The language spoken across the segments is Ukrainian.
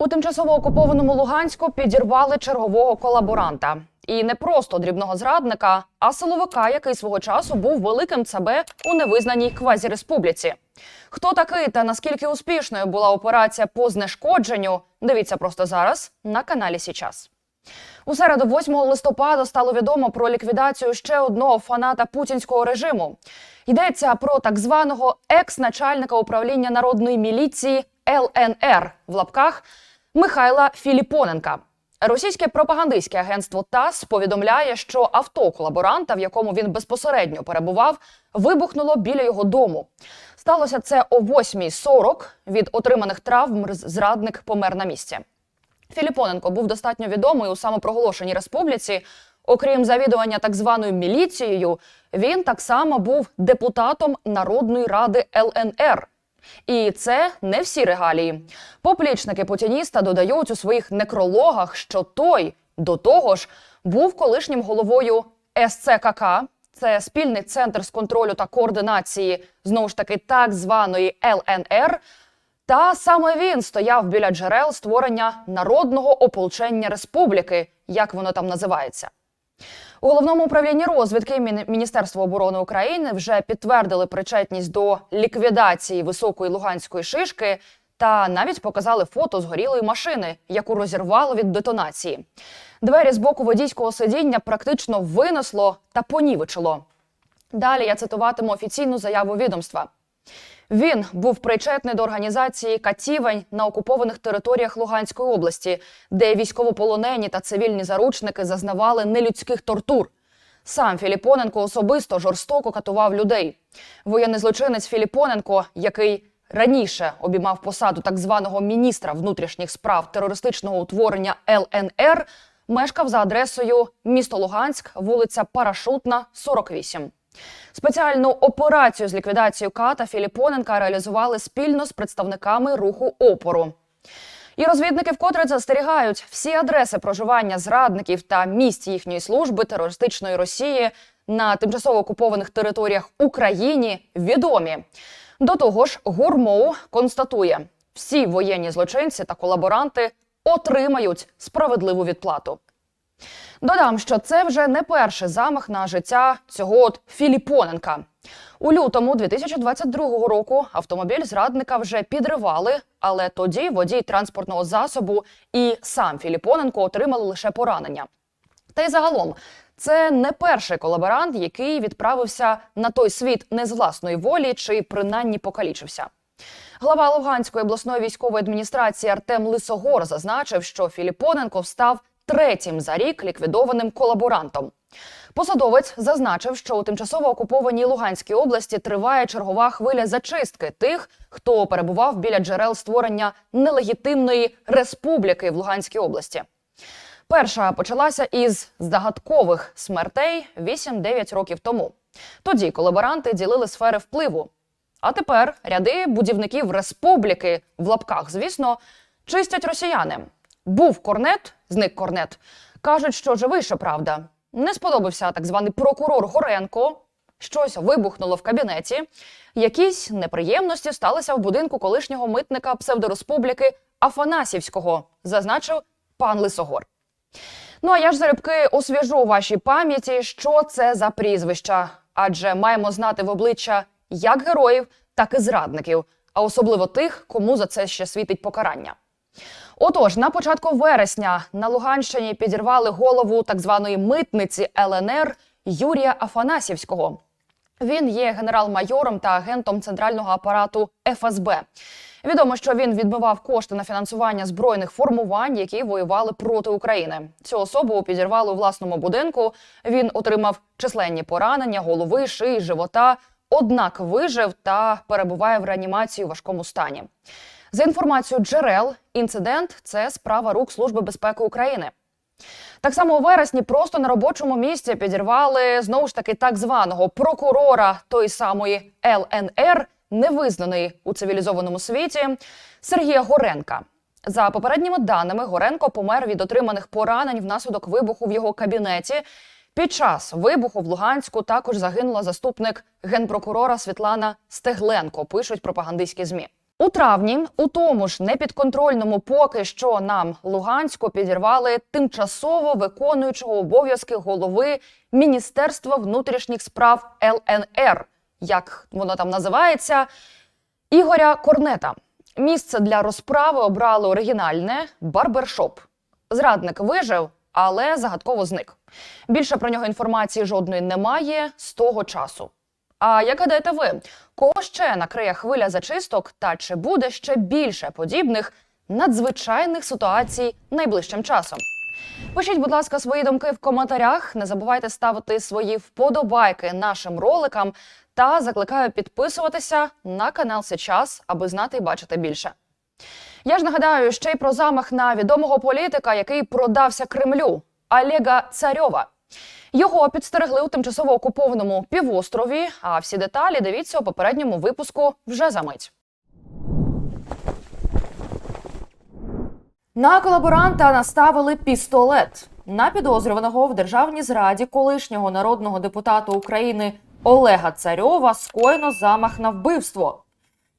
У тимчасово окупованому Луганську підірвали чергового колаборанта. І не просто дрібного зрадника, а силовика, який свого часу був великим ЦБ у невизнаній квазіреспубліці. Хто такий та наскільки успішною була операція по знешкодженню? Дивіться просто зараз на каналі Січас. У середу, 8 листопада, стало відомо про ліквідацію ще одного фаната путінського режиму. Йдеться про так званого екс-начальника управління народної міліції ЛНР в лапках Михайла Філіпоненка. Російське пропагандистське агентство ТАСС повідомляє, що авто колаборанта, в якому він безпосередньо перебував, вибухнуло біля його дому. Сталося це о 8.40. Від отриманих травм зрадник помер на місці. Філіпоненко був достатньо відомий у самопроголошеній республіці. Окрім завідування так званою міліцією, він так само був депутатом Народної ради ЛНР. І це не всі регалії. Поплічники путініста додають у своїх некрологах, що той до того ж був колишнім головою СЦКК, це спільний центр з контролю та координації знову ж таки так званої ЛНР. Та саме він стояв біля джерел створення народного ополчення республіки, як воно там називається. У головному управлінні розвідки Міні- Міністерства оборони України вже підтвердили причетність до ліквідації високої луганської шишки та навіть показали фото згорілої машини, яку розірвало від детонації. Двері з боку водійського сидіння практично винесло та понівечило. Далі я цитуватиму офіційну заяву відомства. Він був причетний до організації катівень на окупованих територіях Луганської області, де військовополонені та цивільні заручники зазнавали нелюдських тортур. Сам Філіпоненко особисто жорстоко катував людей. Воєнний злочинець Філіпоненко, який раніше обіймав посаду так званого міністра внутрішніх справ терористичного утворення ЛНР, мешкав за адресою місто Луганськ, вулиця Парашутна, 48. Спеціальну операцію з ліквідації ката Філіпоненка реалізували спільно з представниками руху опору. І розвідники вкотре застерігають всі адреси проживання зрадників та місць їхньої служби терористичної Росії на тимчасово окупованих територіях Україні відомі. До того ж, Гурмоу констатує, всі воєнні злочинці та колаборанти отримають справедливу відплату. Додам, що це вже не перший замах на життя цього от Філіпоненка. У лютому 2022 року автомобіль зрадника вже підривали, але тоді водій транспортного засобу і сам Філіпоненко отримали лише поранення. Та й загалом, це не перший колаборант, який відправився на той світ не з власної волі чи принаймні покалічився. Глава Луганської обласної військової адміністрації Артем Лисогор зазначив, що Філіпоненко став третім за рік ліквідованим колаборантом. Посадовець зазначив, що у тимчасово окупованій Луганській області триває чергова хвиля зачистки тих, хто перебував біля джерел створення нелегітимної республіки в Луганській області. Перша почалася із загадкових смертей 8-9 років тому. Тоді колаборанти ділили сфери впливу. А тепер ряди будівників республіки в лапках, звісно, чистять росіяни. Був корнет, зник корнет. Кажуть, що живий, що правда. Не сподобався так званий прокурор Горенко. Щось вибухнуло в кабінеті. Якісь неприємності сталися в будинку колишнього митника псевдореспубліки Афанасівського, зазначив пан Лисогор. Ну а я ж залюбки освіжу вашій пам'яті, що це за прізвища, адже маємо знати в обличчя як героїв, так і зрадників, а особливо тих, кому за це ще світить покарання. Отож, на початку вересня на Луганщині підірвали голову так званої митниці ЛНР Юрія Афанасівського. Він є генерал-майором та агентом центрального апарату ФСБ. Відомо, що він відмивав кошти на фінансування збройних формувань, які воювали проти України. Цю особу підірвали у власному будинку. Він отримав численні поранення голови, шиї, живота. Однак вижив та перебуває в реанімації у важкому стані. За інформацією джерел, інцидент це справа рук Служби безпеки України. Так само у вересні просто на робочому місці підірвали знову ж таки так званого прокурора тої самої ЛНР, невизнаної у цивілізованому світі Сергія Горенка. За попередніми даними, Горенко помер від отриманих поранень внаслідок вибуху в його кабінеті. Під час вибуху в Луганську також загинула заступник генпрокурора Світлана Стегленко. Пишуть пропагандистські змі. У травні у тому ж непідконтрольному поки що нам Луганську підірвали тимчасово виконуючого обов'язки голови Міністерства внутрішніх справ ЛНР, як воно там називається, Ігоря Корнета. Місце для розправи обрали оригінальне барбершоп. Зрадник вижив, але загадково зник. Більше про нього інформації жодної немає з того часу. А як гадаєте ви, кого ще накриє хвиля зачисток, та чи буде ще більше подібних надзвичайних ситуацій найближчим часом? Пишіть, будь ласка, свої думки в коментарях. Не забувайте ставити свої вподобайки нашим роликам та закликаю підписуватися на канал Сейчас, аби знати і бачити більше. Я ж нагадаю ще й про замах на відомого політика, який продався Кремлю Олега Царьова. Його підстерегли у тимчасово окупованому півострові. А всі деталі дивіться у попередньому випуску вже за мить. На колаборанта наставили пістолет. На підозрюваного в державній зраді колишнього народного депутата України Олега Царьова скоєно замах на вбивство.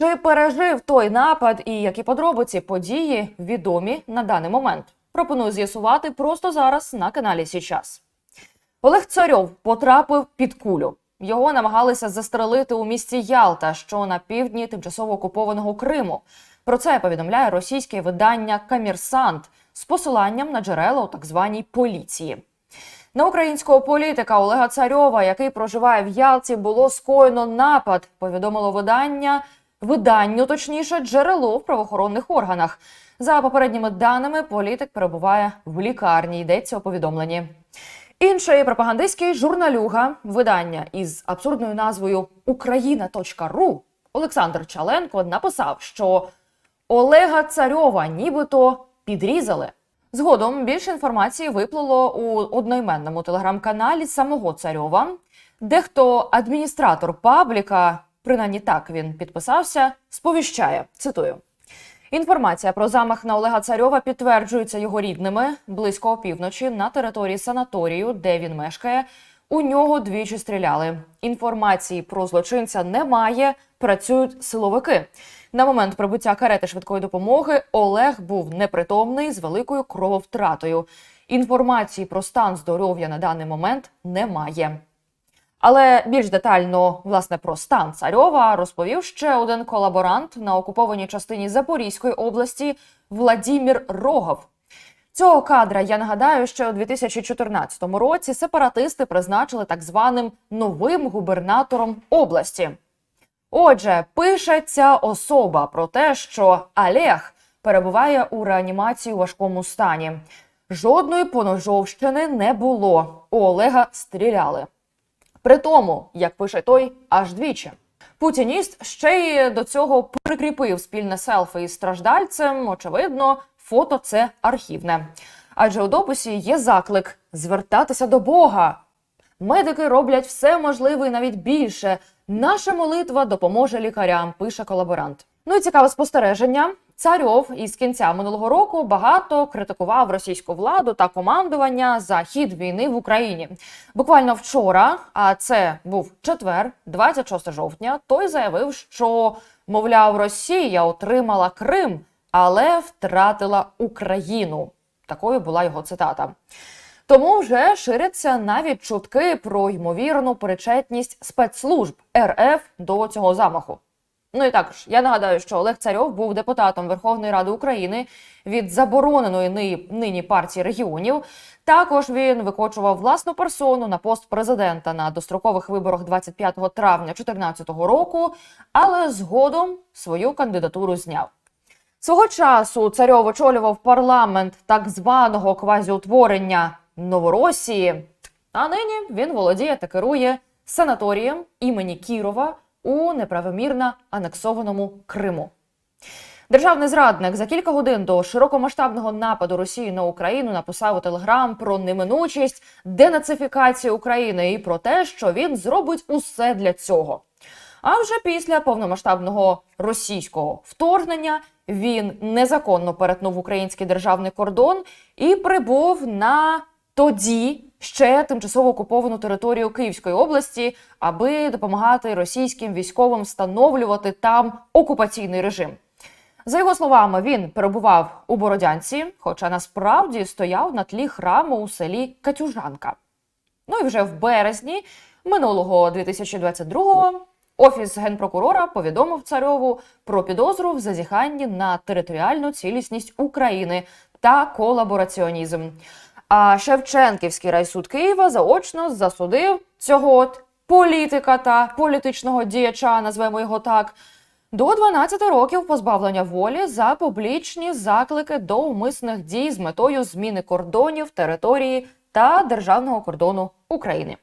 Чи пережив той напад і які подробиці події відомі на даний момент? Пропоную з'ясувати просто зараз на каналі Січас. Олег Царьов потрапив під кулю. Його намагалися застрелити у місті Ялта, що на півдні тимчасово окупованого Криму. Про це повідомляє російське видання Камірсант з посиланням на джерела у так званій поліції. На українського політика Олега Царьова, який проживає в Ялті, було скоєно напад. Повідомило видання виданню, точніше, джерело в правоохоронних органах. За попередніми даними, політик перебуває в лікарні. Йдеться у повідомленні. Інший пропагандистський журналюга видання із абсурдною назвою Україна.ру Олександр Чаленко написав, що Олега Царьова нібито підрізали. Згодом більше інформації виплило у одноіменному телеграм-каналі самого Царьова. Дехто адміністратор пабліка, принаймні так він підписався, сповіщає. Цитую. Інформація про замах на Олега Царьова підтверджується його рідними близько опівночі на території санаторію, де він мешкає. У нього двічі стріляли. Інформації про злочинця немає. Працюють силовики. На момент прибуття карети швидкої допомоги Олег був непритомний з великою крововтратою. Інформації про стан здоров'я на даний момент немає. Але більш детально власне про стан царьова розповів ще один колаборант на окупованій частині Запорізької області Владімір Рогов. Цього кадра я нагадаю, що у 2014 році сепаратисти призначили так званим новим губернатором області. Отже, пише ця особа про те, що Олег перебуває у реанімації у важкому стані. Жодної поножовщини не було. У Олега стріляли. При тому, як пише той, аж двічі. Путініст ще й до цього прикріпив спільне селфі із страждальцем. Очевидно, фото це архівне. Адже у дописі є заклик звертатися до Бога. Медики роблять все можливе і навіть більше. Наша молитва допоможе лікарям, пише колаборант. Ну і цікаве спостереження. Царьов із кінця минулого року багато критикував російську владу та командування за хід війни в Україні. Буквально вчора, а це був четвер, 26 жовтня. Той заявив, що мовляв, Росія отримала Крим, але втратила Україну. Такою була його цитата. Тому вже ширяться навіть чутки про ймовірну причетність спецслужб РФ до цього замаху. Ну і також я нагадаю, що Олег Царьов був депутатом Верховної Ради України від забороненої нині партії регіонів. Також він викочував власну персону на пост президента на дострокових виборах 25 травня 2014 року, але згодом свою кандидатуру зняв. Свого часу царьов очолював парламент так званого квазіутворення Новоросії. А нині він володіє та керує санаторієм імені Кірова у неправомірно анексованому Криму. Державний зрадник за кілька годин до широкомасштабного нападу Росії на Україну написав у Телеграм про неминучість денацифікації України і про те, що він зробить усе для цього. А вже після повномасштабного російського вторгнення він незаконно перетнув український державний кордон і прибув на тоді ще тимчасово окуповану територію Київської області, аби допомагати російським військовим встановлювати там окупаційний режим. За його словами, він перебував у Бородянці, хоча насправді стояв на тлі храму у селі Катюжанка. Ну і вже в березні минулого 2022-го офіс генпрокурора повідомив царьову про підозру в зазіханні на територіальну цілісність України та колабораціонізм. А Шевченківський райсуд Києва заочно засудив цього от політика та політичного діяча, назвемо його так, до 12 років позбавлення волі за публічні заклики до умисних дій з метою зміни кордонів, території та державного кордону України.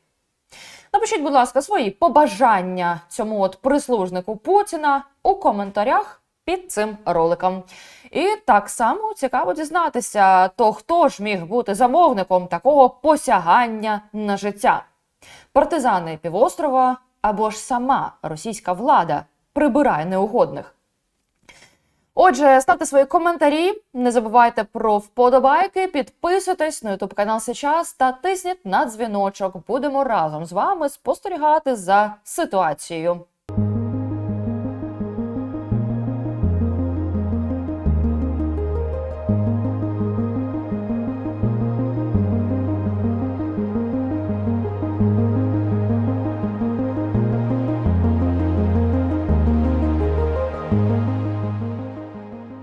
Напишіть, будь ласка, свої побажання цьому от прислужнику Путіна у коментарях під цим роликом. І так само цікаво дізнатися, то хто ж міг бути замовником такого посягання на життя? Партизани півострова або ж сама російська влада прибирає неугодних. Отже, ставте свої коментарі, не забувайте про вподобайки, підписуйтесь на ютуб канал Сейчас та тисніть на дзвіночок. Будемо разом з вами спостерігати за ситуацією.